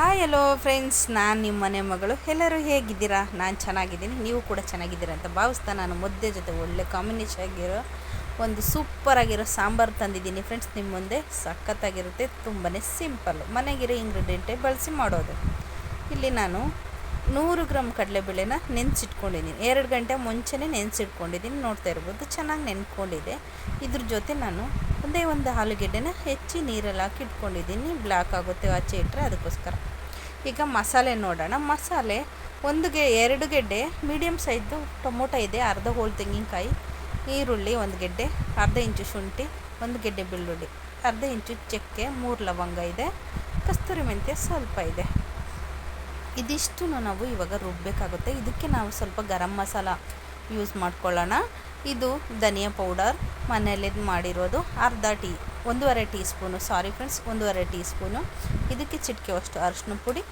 Hi hello friends ನಾನು ನಿಮ್ಮ ಮನೆ ಮಗಳು. ಎಲ್ಲರೂ ಹೇಗಿದ್ದೀರಾ? ನಾನು ಚೆನ್ನಾಗಿದ್ದೀನಿ. ನೀವು ಕೂಡ ಚೆನ್ನಾಗಿದ್ದೀರಾ ಅಂತ ಭಾವಿಸ್ತಾ ನಾನು ಮುದ್ದೆ ಜೊತೆ ಒಳ್ಳೆ ಕಾಂಬಿನೇಷನ್ ಆಗಿರೋ ಒಂದು ಸೂಪರಾಗಿರೋ ಸಾಂಬಾರು ತಂದಿದ್ದೀನಿ ಫ್ರೆಂಡ್ಸ್ ನಿಮ್ಮ ಮುಂದೆ ಸಖತ್ತಾಗಿರುತ್ತೆ. ತುಂಬಾ ಸಿಂಪಲ್ಲು ಮನೆಗಿರೋ ಇಂಗ್ರೀಡಿಯೆಂಟೇ ಬಳಸಿ ಮಾಡೋದು. ಇಲ್ಲಿ ನಾನು ನೂರು ಗ್ರಾಮ್ ಕಡಲೆಬೇಳೆನ ನೆನೆಸಿಟ್ಕೊಂಡಿದ್ದೀನಿ. ಎರಡು ಗಂಟೆ ಮುಂಚೆನೇ ನೆನೆಸಿಟ್ಕೊಂಡಿದ್ದೀನಿ. ನೋಡ್ತಾ ಇರ್ಬೋದು. ಚೆನ್ನಾಗಿ ನೆನ್ಕೊಂಡಿದೆ. ಇದ್ರ ಜೊತೆ ನಾನು ಒಂದೇ ಒಂದು ಆಲೂಗೆಡ್ಡೆನ ಹೆಚ್ಚಿ ನೀರಲ್ಲಿ ಹಾಕಿ ಇಟ್ಕೊಂಡಿದ್ದೀನಿ. ಬ್ಲ್ಯಾಕ್ ಆಗುತ್ತೆ, ಆಚೆ ಇಟ್ಟರೆ ಅದಕ್ಕೋಸ್ಕರ. ಈಗ ಮಸಾಲೆ ನೋಡೋಣ. ಮಸಾಲೆ ಒಂದು ಗೆ ಎರಡು ಗೆಡ್ಡೆ ಮೀಡಿಯಮ್ ಸೈಜ್ದು ಟೊಮೊಟೊ ಇದೆ, ಅರ್ಧ ಹೋಳು ತೆಂಗಿನಕಾಯಿ, ಈರುಳ್ಳಿ ಒಂದು ಗೆಡ್ಡೆ, ಅರ್ಧ ಇಂಚು ಶುಂಠಿ, ಒಂದು ಗೆಡ್ಡೆ ಬೆಳ್ಳುಳ್ಳಿ, ಅರ್ಧ ಇಂಚು ಚಕ್ಕೆ, ಮೂರು ಲವಂಗ ಇದೆ, ಕಸ್ತೂರಿ ಮೆಂತ್ಯ ಸ್ವಲ್ಪ ಇದೆ. ಇದಿಷ್ಟು ನಾವು ಇವಾಗ ರುಬ್ಬಬೇಕಾಗುತ್ತೆ ಇದಕ್ಕೆ ನಾವು ಸ್ವಲ್ಪ ಗರಂ ಮಸಾಲ ಯೂಸ್ ಮಾಡ್ಕೊಳ್ಳೋಣ. ಇದು ಧನಿಯಾ ಪೌಡರ್. ಮನೆಯಲ್ಲಿ ಮಾಡಿರೋದು ಅರ್ಧ ಟೀ, ಒಂದೂವರೆ ಟೀ ಸ್ಪೂನು ಸಾರಿ ಫ್ರೆಂಡ್ಸ್, ಒಂದೂವರೆ ಟೀ ಸ್ಪೂನು ಇದಕ್ಕೆ ಚಿಟಿಕೆ ಅಷ್ಟು ಅರಿಶಿನ ಪುಡಿ.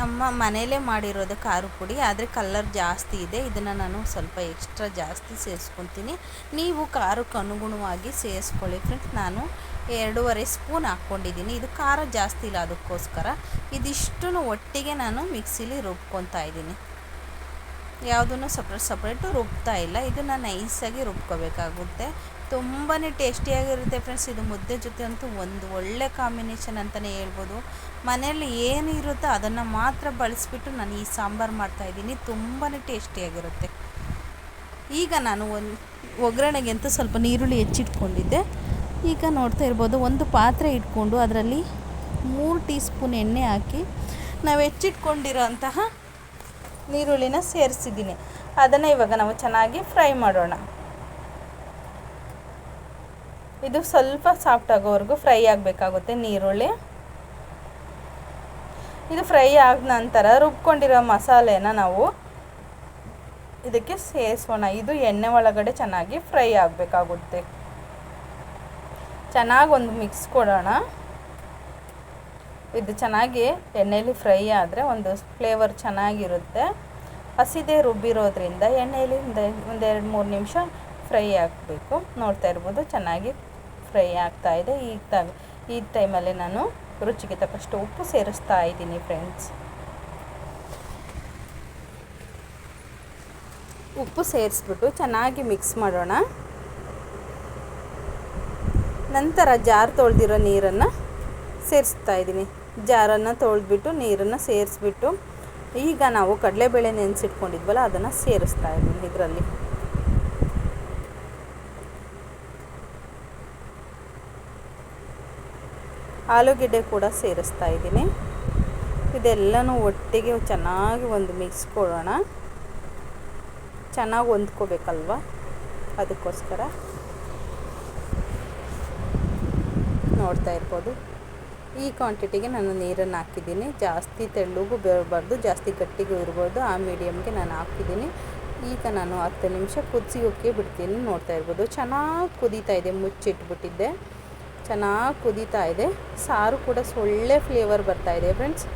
ನಮ್ಮ ಮನೆಯಲ್ಲೇ ಮಾಡಿರೋದು ಖಾರ ಪುಡಿ, ಆದರೆ ಕಲ್ಲರ್ ಜಾಸ್ತಿ ಇದೆ. ಇದನ್ನು ನಾನು ಸ್ವಲ್ಪ ಎಕ್ಸ್ಟ್ರಾ ಜಾಸ್ತಿ ಸೇರಿಸ್ಕೊತೀನಿ. ನೀವು ಖಾರಕ್ಕೆ ಅನುಗುಣವಾಗಿ ಸೇರಿಸ್ಕೊಳ್ಳಿ ಫ್ರೆಂಡ್ಸ್. ನಾನು ಎರಡೂವರೆ ಸ್ಪೂನ್ ಹಾಕ್ಕೊಂಡಿದ್ದೀನಿ. ಇದು ಖಾರ ಜಾಸ್ತಿ ಇಲ್ಲ ಅದಕ್ಕೋಸ್ಕರ. ಇದಿಷ್ಟು ಒಟ್ಟಿಗೆ ನಾನು ಮಿಕ್ಸಿಲಿ ರುಬ್ಕೊತಾ ಇದ್ದೀನಿ. ಯಾವುದನ್ನು ಸಪ್ರೇಟ್ ಸಪ್ರೇಟು ರುಬ್ತಾ ಇಲ್ಲ. ಇದನ್ನು ನೈಸಾಗಿ ರುಬ್ಕೋಬೇಕಾಗುತ್ತೆ. ತುಂಬಾ ಟೇಸ್ಟಿಯಾಗಿರುತ್ತೆ ಫ್ರೆಂಡ್ಸ್ ಇದು ಮುದ್ದೆ ಜೊತೆ ಅಂತೂ ಒಂದು ಒಳ್ಳೆ ಕಾಂಬಿನೇಷನ್ ಅಂತಲೇ ಹೇಳ್ಬೋದು. ಮನೆಯಲ್ಲಿ ಏನು ಇರುತ್ತೋ ಅದನ್ನು ಮಾತ್ರ ಬಳಸಿಬಿಟ್ಟು ನಾನು ಈ ಸಾಂಬಾರು ಮಾಡ್ತಾಯಿದ್ದೀನಿ ತುಂಬಾ ಟೇಸ್ಟಿಯಾಗಿರುತ್ತೆ. ಈಗ ನಾನು ಒಂದು ಒಗ್ಗರಣೆಗೆ ಅಂತ ಸ್ವಲ್ಪ ನೀರುಳ್ಳಿ ಹೆಚ್ಚಿಟ್ಕೊಂಡಿದ್ದೆ. ಈಗ ನೋಡ್ತಾ ಇರ್ಬೋದು, ಒಂದು ಪಾತ್ರೆ ಇಟ್ಕೊಂಡು ಅದರಲ್ಲಿ ಮೂರು ಟೀ ಸ್ಪೂನ್ ಎಣ್ಣೆ ಹಾಕಿ ನಾವು ಹೆಚ್ಚಿಟ್ಕೊಂಡಿರೋ ಅಂತಹ ನೀರುಳ್ಳಿನ ಸೇರಿಸಿದ್ದೀನಿ. ಅದನ್ನು ಇವಾಗ ನಾವು ಚೆನ್ನಾಗಿ ಫ್ರೈ ಮಾಡೋಣ. ಇದು ಸ್ವಲ್ಪ ಸಾಫ್ಟ್ ಆಗೋವರೆಗೂ ಫ್ರೈ ಆಗಬೇಕಾಗುತ್ತೆ ನೀರುಳ್ಳಿ. ಇದು ಫ್ರೈ ಆದ ನಂತರ ರುಬ್ಕೊಂಡಿರೋ ಮಸಾಲೆನ ನಾವು ಇದಕ್ಕೆ ಸೇರಿಸೋಣ. ಇದು ಎಣ್ಣೆ ಒಳಗಡೆ ಚೆನ್ನಾಗಿ ಫ್ರೈ ಆಗಬೇಕಾಗುತ್ತೆ. ಚೆನ್ನಾಗಿ ಒಂದು ಮಿಕ್ಸ್ ಕೊಡೋಣ. ಇದು ಚೆನ್ನಾಗಿ ಎಣ್ಣೆಯಲ್ಲಿ ಫ್ರೈ ಆದರೆ ಒಂದು ಫ್ಲೇವರ್ ಚೆನ್ನಾಗಿರುತ್ತೆ. ಹಸಿದೆ ರುಬ್ಬಿರೋದ್ರಿಂದ ಎಣ್ಣೆಯಲ್ಲಿ ಒಂದು ಒಂದೆರಡು ಮೂರು ನಿಮಿಷ ಫ್ರೈ ಹಾಕಬೇಕು. ನೋಡ್ತಾ ಇರ್ಬೋದು ಚೆನ್ನಾಗಿ ಫ್ರೈ ಆಗ್ತಾ ಇದೆ. ಈಗ ಈ ಟೈಮಲ್ಲಿ ನಾನು ರುಚಿಗೆ ತಕ್ಕಷ್ಟು ಉಪ್ಪು ಸೇರಿಸ್ತಾ ಇದ್ದೀನಿ ಫ್ರೆಂಡ್ಸ್. ಉಪ್ಪು ಸೇರಿಸ್ಬಿಟ್ಟು ಚೆನ್ನಾಗಿ ಮಿಕ್ಸ್ ಮಾಡೋಣ. ನಂತರ ಜಾರ್ ತೊಳೆದಿರೋ ನೀರನ್ನು ಸೇರಿಸ್ತಾ ಇದ್ದೀನಿ. ಜಾರನ್ನು ತೊಳೆದ್ಬಿಟ್ಟು, ನೀರನ್ನು ಸೇರಿಸ್ಬಿಟ್ಟು, ಈಗ ನಾವು ಕಡಲೆಬೇಳೆ ನೆನೆಸಿಟ್ಕೊಂಡಿದ್ವಲ್ಲ, ಅದನ್ನು ಸೇರಿಸ್ತಾ ಇದ್ದೀನಿ ಇದರಲ್ಲಿ. ಆಲೂಗೆಡ್ಡೆ ಕೂಡ ಸೇರಿಸ್ತಾ ಇದ್ದೀನಿ. ಇದೆಲ್ಲನೂ ಒಟ್ಟಿಗೆ ಚೆನ್ನಾಗಿ ಒಂದು ಮಿಕ್ಸ್ ಕೊಡೋಣ. ಚೆನ್ನಾಗಿ ಹೊಂದ್ಕೋಬೇಕಲ್ವ? ಅದಕ್ಕೋಸ್ಕರ ನೋಡ್ತಾ ಇರ್ಬೋದು. ಈ ಕ್ವಾಂಟಿಟಿಗೆ ನಾನು ನೀರನ್ನು ಹಾಕಿದ್ದೀನಿ. ಜಾಸ್ತಿ ತೆಳ್ಳಗೂ ಬರಬಾರ್ದು ಜಾಸ್ತಿ ಗಟ್ಟಿಗೂ ಇರ್ಬೋದು ಆ ಮೀಡಿಯಮ್ಗೆ ನಾನು ಹಾಕಿದ್ದೀನಿ. ಈಗ ನಾನು ಹತ್ತು ನಿಮಿಷ ಕುದಿಸಿಯೋಕ್ಕೆ ಬಿಡ್ತೀನಿ. ನೋಡ್ತಾ ಇರ್ಬೋದು. ಚೆನ್ನಾಗಿ ಕುದೀತಾ ಇದೆ, ಮುಚ್ಚಿಟ್ಬಿಟ್ಟಿದ್ದೆ. ಚೆನ್ನಾಗಿ ಕುದೀತಾ ಇದೆ. ಸಾರು ಕೂಡ ಸೊಳ್ಳೆ ಫ್ಲೇವರ್ ಬರ್ತಾ ಇದೆ ಫ್ರೆಂಡ್ಸ್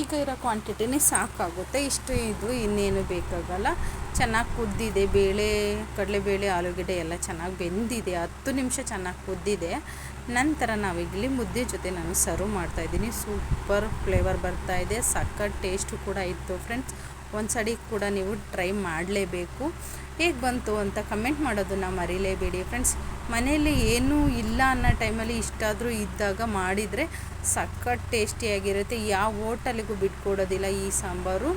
ಈಗ ಇರೋ ಕ್ವಾಂಟಿಟಿನೇ ಸಾಕಾಗುತ್ತೆ. ಇಷ್ಟು ಇದು, ಇನ್ನೇನು ಬೇಕಾಗಲ್ಲ. ಚೆನ್ನಾಗಿ ಕುದ್ದಿದೆ, ಬೇಳೆ, ಕಡಲೆಬೇಳೆ, ಆಲೂಗೆಡ್ಡೆ ಎಲ್ಲ ಚೆನ್ನಾಗಿ ಬೆಂದಿದೆ. ಹತ್ತು ನಿಮಿಷ ಚೆನ್ನಾಗಿ ಕುದ್ದಿದೆ. ನಂತರ ನಾವಿಲ್ಲಿ ಮುದ್ದೆ ಜೊತೆ ನಾನು ಸರ್ವ್ ಮಾಡ್ತಾ ಇದ್ದೀನಿ. ಸೂಪರ್ ಫ್ಲೇವರ್ ಬರ್ತಾ ಇದೆ. ಸಖತ್ ಟೇಸ್ಟು ಕೂಡ ಇತ್ತು ಫ್ರೆಂಡ್ಸ್ ಒಂದು ಸಡಿ ಕೂಡ ನೀವು ಟ್ರೈ ಮಾಡಲೇಬೇಕು. ಹೇಗೆ ಬಂತು ಅಂತ ಕಮೆಂಟ್ ಮಾಡೋದನ್ನು ಮರಿಲೇಬೇಡಿ ಫ್ರೆಂಡ್ಸ್ ಮನೆಯಲ್ಲಿ ಏನೂ ಇಲ್ಲ ಅನ್ನೋ ಟೈಮಲ್ಲಿ ಇಷ್ಟಾದರೂ ಇದ್ದಾಗ ಮಾಡಿದರೆ ಸಖತ್ ಟೇಸ್ಟಿಯಾಗಿರುತ್ತೆ. ಯಾವ ಹೋಟಲಿಗೂ ಬಿಟ್ಕೊಡೋದಿಲ್ಲ ಈ ಸಾಂಬಾರು.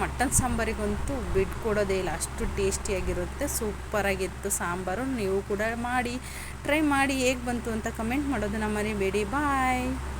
ಮಟನ್ ಸಾಂಬಾರಿಗಂತೂ ಬಿಟ್ಕೊಡೋದೇ ಇಲ್ಲ. ಅಷ್ಟು ಟೇಸ್ಟಿಯಾಗಿರುತ್ತೆ. ಸೂಪರಾಗಿತ್ತು ಸಾಂಬಾರು. ನೀವು ಕೂಡ ಮಾಡಿ, ಟ್ರೈ ಮಾಡಿ ಹೇಗೆ ಬಂತು ಅಂತ ಕಮೆಂಟ್ ಮಾಡೋದನ್ನ ಮರಿಬೇಡಿ ಬಾಯ್.